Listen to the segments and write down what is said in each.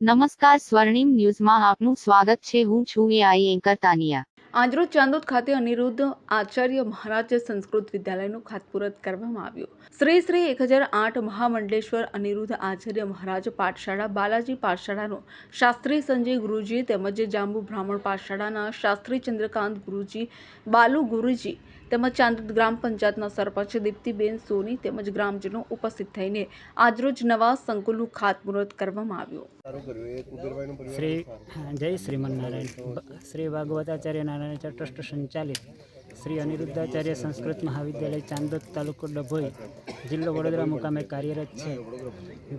નમસ્કાર સ્વર્ણિમ ન્યૂઝમાં આપનું સ્વાગત છે. હું છું એઆઈ એન્કર તાનિયા. આજરોજ ચાંદોદ ખાતે અનિરુદ્ધ આચાર્ય મહારાજ સંસ્કૃત વિદ્યાલયનું ખાતમુહૂર્ત કરવામાં આવ્યું. શ્રી શ્રી એક હજાર આઠ મહામંડલેશ્વર અનિરુદ્ધ આચાર્ય મહારાજ પાઠશાળા બાલાજી પાઠશાળાનો શાસ્ત્રી સંજય ગુરુજી તેમજ જાંબુ બ્રાહ્મણ પાઠશાળાના શાસ્ત્રી ચંદ્રકાંત ગુરુજી, બાલુ ગુરુજી તેમજ ચાંદોદ ગ્રામ પંચાયતના સરપંચ દીપ્તિબેન સોની તેમજ ગ્રામજનો ઉપસ્થિત થઈને આજરોજ નવા સંકુલનું ખાતમુહૂર્ત કરવામાં આવ્યું. શ્રી જય શ્રીમન નારાયણ શ્રી ભાગવતાચાર્ય નારાયણ ટ્રસ્ટ સંચાલિત શ્રી અનિરુદ્ધાચાર્ય સંસ્કૃત મહાવિદ્યાલય ચાંદોદ તાલુકો ડભોઈ જિલ્લો વડોદરા મુકામે કાર્યરત છે,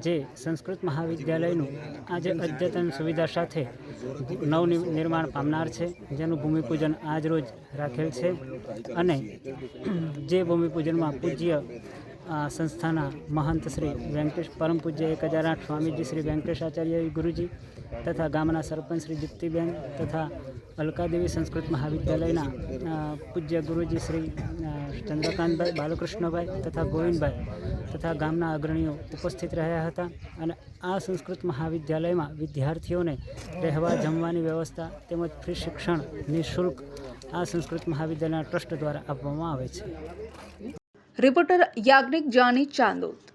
જે સંસ્કૃત મહાવિદ્યાલયનું આજે અદ્યતન સુવિધા સાથે નવનિ- નિર્માણ પામનાર છે, જેનું ભૂમિપૂજન આજ રોજ રાખેલ છે અને જે ભૂમિપૂજનમાં પૂજ્ય સંસ્થાના મહંત શ્રી વેંકટેશ પરમ પૂજ્ય એક હજાર આઠ સ્વામીજી શ્રી વેંકટેશાચાર્ય ગુરુજી તથા ગામના સરપંચ શ્રી દીપ્તિબેન તથા અલકાદેવી સંસ્કૃત મહાવિદ્યાલયના પૂજ્ય ગુરુજી શ્રી ચંદ્રકાંતભાઈ, બાલકૃષ્ણભાઈ તથા ગોવિંદભાઈ તથા ગામના અગ્રણીઓ ઉપસ્થિત રહ્યા હતા અને આ સંસ્કૃત મહાવિદ્યાલયમાં વિદ્યાર્થીઓને રહેવા જમવાની વ્યવસ્થા તેમજ ફ્રી શિક્ષણ નિઃશુલ્ક આ સંસ્કૃત મહાવિદ્યાલયના ટ્રસ્ટ દ્વારા આપવામાં આવે છે. રિપોર્ટર યાજ્ઞિક જાની ચાંદોદ.